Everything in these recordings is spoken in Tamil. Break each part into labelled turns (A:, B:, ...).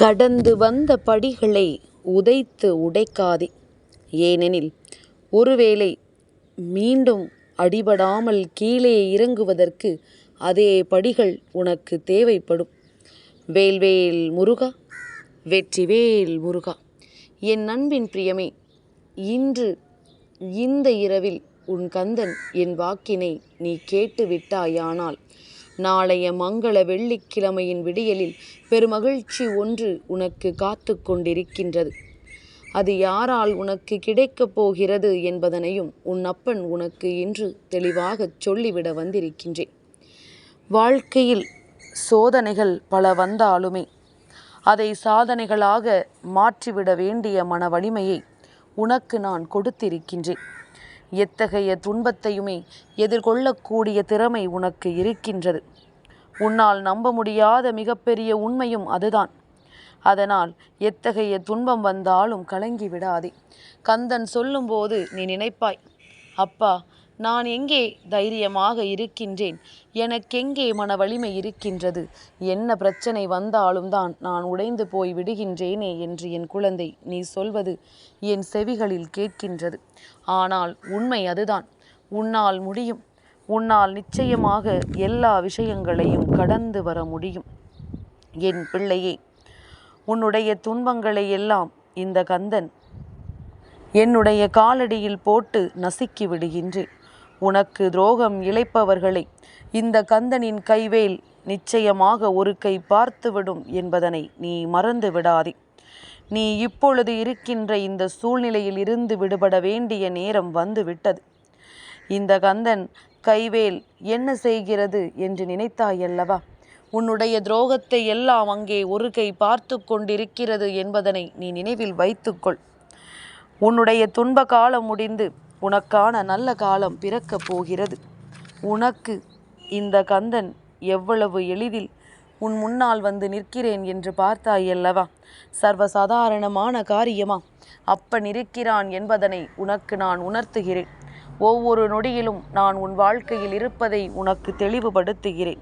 A: கடந்து வந்த படிகளை உதைத்து உடைக்காதே. ஏனெனில் ஒருவேளை மீண்டும் அடிபடாமல் கீழே இறங்குவதற்கு அதே படிகள் உனக்கு தேவைப்படும். வேல்வேல் முருகா வெற்றிவேல் முருகா என் அன்பின் பிரியமே இன்று இந்த இரவில் உன் கந்தன் என் வாக்கினை நீ கேட்டு விட்டாயானால் நாளைய மங்கள வெள்ளிக்கிழமையின் விடியலில் பெருமகிழ்ச்சி ஒன்று உனக்கு காத்து கொண்டிருக்கின்றது. அது யாரால் உனக்கு கிடைக்கப் போகிறது என்பதனையும் உன் அப்பன் உனக்கு இன்று தெளிவாகச் சொல்லிவிட வந்திருக்கின்றேன். வாழ்க்கையில் சோதனைகள் பல வந்தாலுமே அதை சாதனைகளாக மாற்றிவிட வேண்டிய மன வலிமையை உனக்கு நான் கொடுத்திருக்கின்றேன். எத்தகைய துன்பத்தையுமே எதிர்கொள்ளக்கூடிய திறமை உனக்கு இருக்கின்றது. உன்னால் நம்ப முடியாத மிகப்பெரிய உண்மையும் அதுதான். அதனால் எத்தகைய துன்பம் வந்தாலும் கலங்கி விடாதே. கந்தன் சொல்லும்போது நீ நினைப்பாய் அப்பா நான் எங்கே தைரியமாக இருக்கின்றேன்? எனக்கெங்கே மன வலிமை இருக்கின்றது? என்ன பிரச்சனை வந்தாலும் தான் நான் உடைந்து போய் விடுகின்றேனே என்று என் குழந்தை நீ சொல்வது என் செவிகளில் கேட்கின்றது. ஆனால் உண்மை அதுதான். உன்னால் முடியும். உன்னால் நிச்சயமாக எல்லா விஷயங்களையும் கடந்து வர முடியும். என் பிள்ளையே உன்னுடைய துன்பங்களை எல்லாம் இந்த கந்தன் என்னுடைய காலடியில் போட்டு நசுக்கி விடுகின்றேன். உனக்கு துரோகம் இழைப்பவர்களை. இந்த கந்தனின் கைவேல் நிச்சயமாக ஒரு கை பார்த்துவிடும் என்பதனை நீ மறந்து விடாதே. நீ இப்பொழுது இருக்கின்ற இந்த சூழ்நிலையில் இருந்து விடுபட வேண்டிய நேரம் வந்து விட்டது இந்த கந்தன் கைவேல் என்ன செய்கிறது என்று நினைத்தாயல்லவா? உன்னுடைய துரோகத்தை எல்லாம் அங்கே ஒரு கை பார்த்து கொண்டிருக்கிறது என்பதனை நீ நினைவில் வைத்துக்கொள். உன்னுடைய துன்ப காலம் முடிந்து உனக்கான நல்ல காலம் பிறக்கப் போகிறது. உனக்கு இந்த கந்தன் எவ்வளவு எளிதில் உன் முன்னால் வந்து நிற்கிறேன் என்று பார்த்தாயல்லவா சர்வசாதாரணமான காரியமா? அப்பன் இருக்கிறான் என்பதனை உனக்கு நான் உணர்த்துகிறேன். ஒவ்வொரு நொடியிலும் நான் உன் வாழ்க்கையில் இருப்பதை உனக்கு தெளிவுபடுத்துகிறேன்.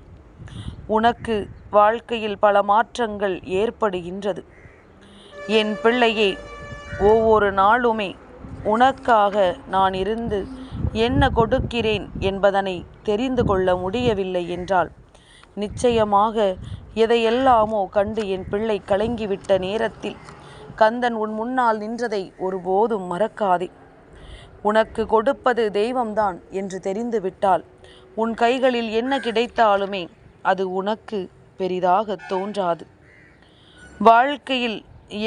A: உனக்கு வாழ்க்கையில் பல மாற்றங்கள் ஏற்படுகின்றது. என் பிள்ளையே ஒவ்வொரு நாளுமே உனக்காக நான் இருந்து என்ன கொடுக்கிறேன் என்பதனை தெரிந்து கொள்ள முடியவில்லை என்றால் நிச்சயமாக எதையெல்லாமோ கண்டு என் பிள்ளை கலங்கிவிட்ட நேரத்தில் கந்தன் உன் முன்னால் நின்றதை ஒருபோதும் மறக்காதே. உனக்கு கொடுப்பது தெய்வம்தான் என்று தெரிந்துவிட்டால் உன் கைகளில் என்ன கிடைத்தாலுமே அது உனக்கு பெரிதாக தோன்றாது. வாழ்க்கையில்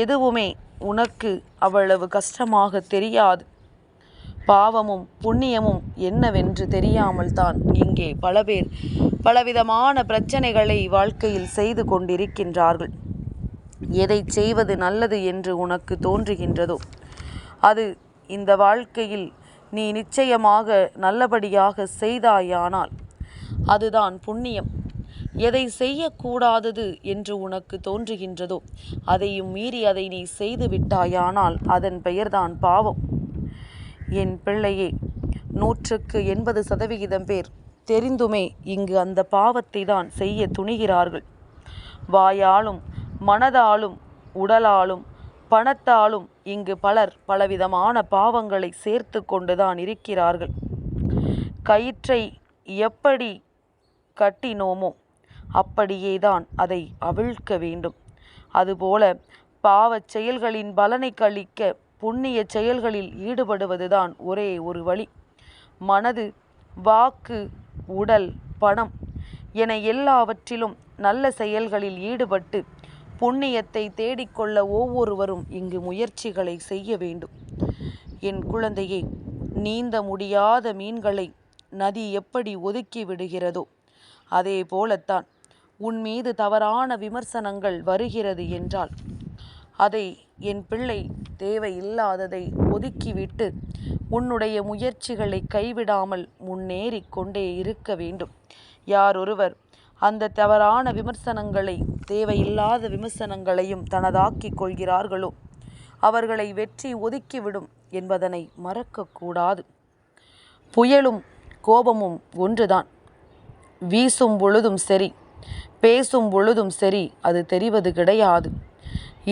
A: எதுவுமே உனக்கு அவ்வளவு கஷ்டமாக தெரியாது. பாவமும் புண்ணியமும் என்னவென்று தெரியாமல் தான் இங்கே பல பேர் பலவிதமான பிரச்சனைகளை வாழ்க்கையில் செய்து கொண்டிருக்கின்றார்கள். எதை செய்வது நல்லது என்று உனக்கு தோன்றுகின்றதோ அது இந்த வாழ்க்கையில் நீ நிச்சயமாக நல்லபடியாக செய்தாயானால் அதுதான் புண்ணியம். எதை செய்யக்கூடாதது என்று உனக்கு தோன்றுகின்றதோ அதையும் மீறி அதை நீ செய்து விட்டாயானால் அதன் பெயர்தான் பாவம். என் பிள்ளையே நூற்றுக்கு எண்பது சதவிகிதம் பேர் தெரிந்துமே இங்கு அந்த பாவத்தை தான் செய்ய துணிகிறார்கள். வாயாலும் மனதாலும் உடலாலும் பணத்தாலும் இங்கு பலர் பலவிதமான பாவங்களை சேர்த்து கொண்டுதான் இருக்கிறார்கள். கயிற்றை எப்படி கட்டினோமோ அப்படியேதான் அதை அவிழ்க்க வேண்டும். அதுபோல பாவச் செயல்களின் பலனை கழிக்க புண்ணிய செயல்களில் ஈடுபடுவதுதான் ஒரே ஒரு வழி. மனது வாக்கு உடல் பணம் என எல்லாவற்றிலும் நல்ல செயல்களில் ஈடுபட்டு புண்ணியத்தை தேடிக்கொள்ள ஒவ்வொருவரும் இங்கு முயற்சிகளை செய்ய வேண்டும். என் குழந்தையே நீந்த முடியாத மீன்களை நதி எப்படி ஒதுக்கி விடுகிறதோ அதே போலத்தான் உன் மீது தவறான விமர்சனங்கள் வருகிறது என்றால் அதை என் பிள்ளை தேவையில்லாததை ஒதுக்கிவிட்டு உன்னுடைய முயற்சிகளை கைவிடாமல் முன்னேறி கொண்டே இருக்க வேண்டும். யாரொருவர் அந்த தவறான விமர்சனங்களை தேவையில்லாத விமர்சனங்களையும் தனதாக்கிக் கொள்கிறார்களோ அவர்களை வெற்றி ஒதுக்கிவிடும் என்பதனை மறக்கக்கூடாது புயலும் கோபமும் ஒன்றுதான். வீசும் பொழுதும் சரி. பேசும் பொழுதும் சரி அது தெரிவது கிடையாது.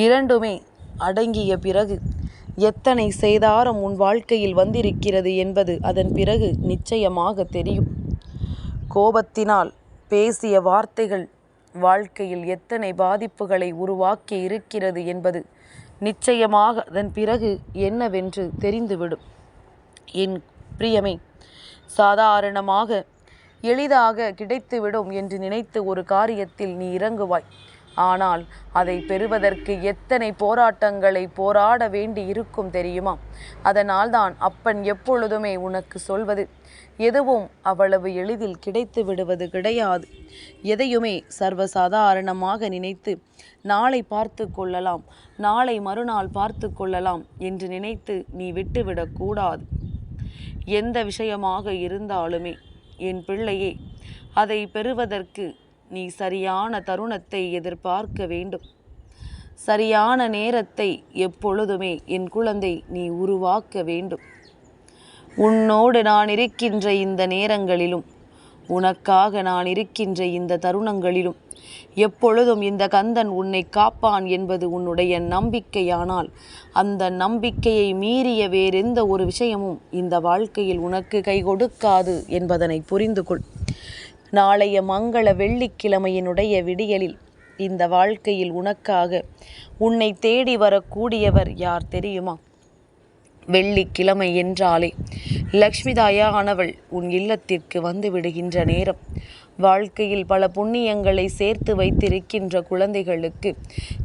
A: இரண்டுமே அடங்கிய பிறகு எத்தனை செய்தாரம் உன் வாழ்க்கையில் வந்திருக்கிறது என்பது அதன் பிறகு நிச்சயமாக தெரியும். கோபத்தினால் பேசிய வார்த்தைகள் வாழ்க்கையில் எத்தனை பாதிப்புகளை உருவாக்கி இருக்கிறது என்பது நிச்சயமாக அதன் பிறகு என்னவென்று தெரிந்துவிடும். என் பிரியமே சாதாரணமாக எளிதாக கிடைத்துவிடும் என்று நினைத்து ஒரு காரியத்தில் நீ இறங்குவாய். ஆனால் அதை பெறுவதற்கு எத்தனை போராட்டங்களை போராட வேண்டி இருக்கும் தெரியுமா? அதனால்தான் அப்பன் எப்பொழுதுமே உனக்கு சொல்வது எதுவும் அவ்வளவு எளிதில் கிடைத்து விடுவது கிடையாது. எதையுமே சர்வசாதாரணமாக நினைத்து நாளை பார்த்து கொள்ளலாம் நாளை மறுநாள் பார்த்து கொள்ளலாம் என்று நினைத்து நீ விட்டுவிடக்கூடாது எந்த விஷயமாக இருந்தாலுமே என் பிள்ளையே அதை பெறுவதற்கு நீ சரியான தருணத்தை எதிர்பார்க்க வேண்டும். சரியான நேரத்தை எப்பொழுதுமே என் குழந்தை நீ உருவாக்க வேண்டும். உன்னோடு நான் இருக்கின்ற இந்த நேரங்களிலும் உனக்காக நான் இருக்கின்ற இந்த தருணங்களிலும் எப்பொழுதும் இந்த கந்தன் உன்னை காப்பான் என்பது உன்னுடைய நம்பிக்கையானால். அந்த நம்பிக்கையை மீறிய வேறெந்த ஒரு விஷயமும் இந்த வாழ்க்கையில் உனக்கு கை கொடுக்காது என்பதனை புரிந்து கொள். நாளைய மங்கள வெள்ளிக்கிழமையினுடைய விடியலில் இந்த வாழ்க்கையில் உனக்காக உன்னை தேடி வரக்கூடியவர் யார் தெரியுமா? வெள்ளிக்கிழமை என்றாலே லக்ஷ்மி தாயானவள் உன் இல்லத்திற்கு வந்து விடுகின்ற நேரம். வாழ்க்கையில் பல புண்ணியங்களை சேர்த்து வைத்திருக்கின்ற குழந்தைகளுக்கு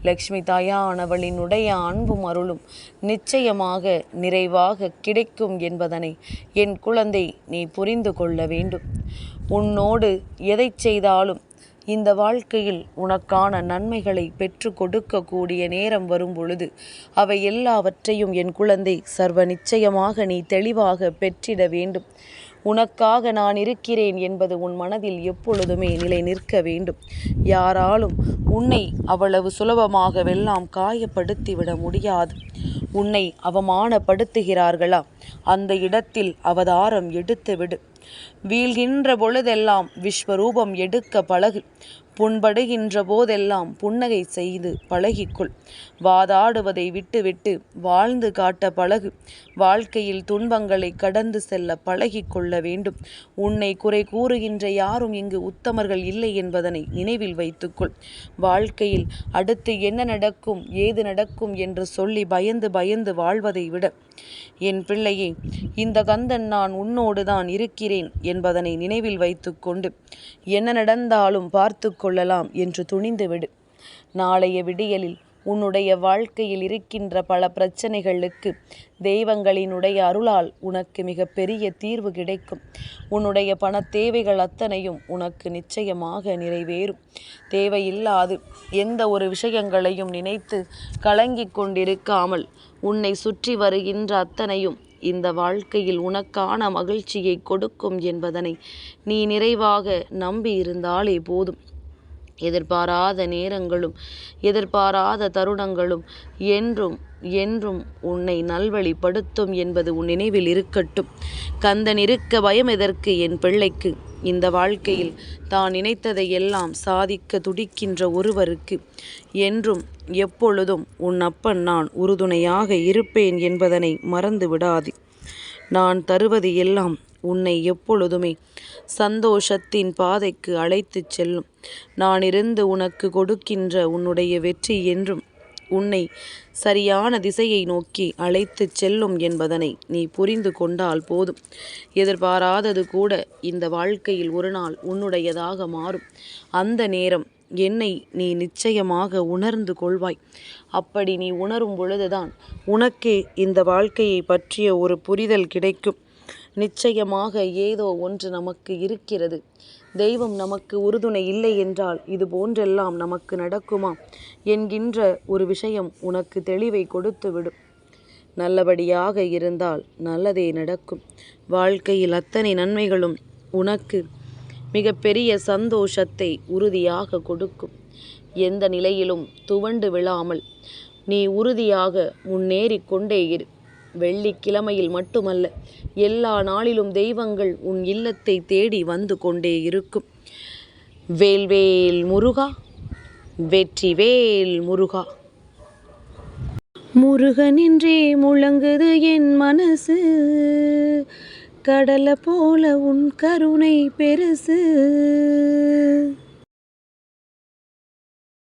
A: லக்ஷ்மி தாயானவளினுடைய அன்பும் அருளும் நிச்சயமாக நிறைவாக கிடைக்கும் என்பதனை என் குழந்தை நீ புரிந்து கொள்ள வேண்டும். உன்னோடு எதை செய்தாலும் இந்த வாழ்க்கையில் உனக்கான நன்மைகளை பெற்று கொடுக்கக்கூடிய நேரம் வரும் பொழுது அவை எல்லாவற்றையும் என் குழந்தை சர்வ நிச்சயமாக நீ தெளிவாக பெற்றிட வேண்டும். உனக்காக நான் இருக்கிறேன் என்பது உன் மனதில் எப்பொழுதுமே நிலை நிற்க வேண்டும். யாராலும் உன்னை அவ்வளவு சுலபமாகவெல்லாம் காயப்படுத்திவிட முடியாது. உன்னை அவமானப்படுத்துகிறார்களா? அந்த இடத்தில் அவதாரம் எடுத்துவிடு. வீழ்கின்ற பொழுதெல்லாம் விஸ்வரூபம் எடுக்க பழகு. புண்படுகின்ற போதெல்லாம் புன்னகை செய்து பழகிக்கொள். வாதாடுவதை விட்டுவிட்டு வாழ்ந்து காட்ட பழகு. வாழ்க்கையில் துன்பங்களை கடந்து செல்ல பழகி கொள்ள வேண்டும். உன்னை குறை கூறுகின்ற யாரும் இங்கு உத்தமர்கள் இல்லை என்பதனை நினைவில் வைத்துக்கொள். வாழ்க்கையில் அடுத்து என்ன நடக்கும் ஏது நடக்கும் என்று சொல்லி பயந்து பயந்து வாழ்வதை விட என் பிள்ளையே இந்த கந்தன் நான் உன்னோடு தான் இருக்கிறேன் என்பதனை நினைவில் வைத்துக்கொண்டு என்ன நடந்தாலும் பார்த்து கொள்ளலாம் என்று துணிந்துவிடு. நாளைய விடியலில் உன்னுடைய வாழ்க்கையில் இருக்கின்ற பல பிரச்சனைகளுக்கு தெய்வங்களினுடைய அருளால் உனக்கு மிக பெரிய தீர்வு கிடைக்கும். உன்னுடைய பண தேவைகள் அத்தனையும் உனக்கு நிச்சயமாக நிறைவேறும். தேவையில்லாது எந்த ஒரு விஷயங்களையும் நினைத்து கலங்கிக் கொண்டிருக்காமல் உன்னை சுற்றி வருகின்ற அத்தனையும் இந்த வாழ்க்கையில் உனக்கான மகிழ்ச்சியை கொடுக்கும் என்பதனை நீ நிறைவாக நம்பி இருந்தாலே போதும். எதிர்பாராத நேரங்களும் எதிர்பாராத தருணங்களும் என்றும் என்றும் உன்னை நல்வழிப்படுத்தும் என்பது உன் நினைவில் இருக்கட்டும். கந்தன் இருக்க பயம் எதற்கு என் பிள்ளைக்கு? இந்த வாழ்க்கையில் தான் நினைத்ததை எல்லாம் சாதிக்க துடிக்கின்ற ஒருவருக்கு என்றும் எப்பொழுதும் உன் அப்பன் நான் உறுதுணையாக இருப்பேன் என்பதனை மறந்து விடாது நான் தருவது எல்லாம் உன்னை எப்பொழுதுமே சந்தோஷத்தின் பாதைக்கு அழைத்துச் செல்லும். நான் இருந்து உனக்கு கொடுக்கின்ற உன்னுடைய வெற்றி என்றும் உன்னை சரியான திசையை நோக்கி அழைத்துச் செல்லும் என்பதனை நீ புரிந்து கொண்டால் போதும். எதிர்பாராதது கூட இந்த வாழ்க்கையில் ஒரு நாள் உன்னுடையதாக மாறும். அந்த நேரம் என்னை நீ நிச்சயமாக உணர்ந்து கொள்வாய். அப்படி நீ உணரும் பொழுதுதான் உனக்கே இந்த வாழ்க்கையை பற்றிய ஒரு புரிதல் கிடைக்கும். நிச்சயமாக ஏதோ ஒன்று நமக்கு இருக்கிறது. தெய்வம் நமக்கு உறுதுணை இல்லை என்றால் இது போன்றெல்லாம் நமக்கு நடக்குமா? என்கின்ற ஒரு விஷயம் உனக்கு தெளிவை கொடுத்துவிடும் நல்லபடியாக இருந்தால் நல்லதே நடக்கும். வாழ்க்கையில் அத்தனை நன்மைகளும் உனக்கு மிகப்பெரிய சந்தோஷத்தை உறுதியாக கொடுக்கும். எந்த நிலையிலும் துவண்டு விழாமல் நீ உறுதியாக முன்னேறி கொண்டே இரு. வெள்ளிக்கிழமையில் மட்டுமல்ல எல்லா நாளிலும் தெய்வங்கள் உன் இல்லத்தை தேடி வந்து கொண்டே இருக்கும். வேல்வேல் முருகா வெற்றி வேல் முருகா. முருகனின்றே முழங்குது என் மனசு கடலை போல உன் கருணை பெருசு.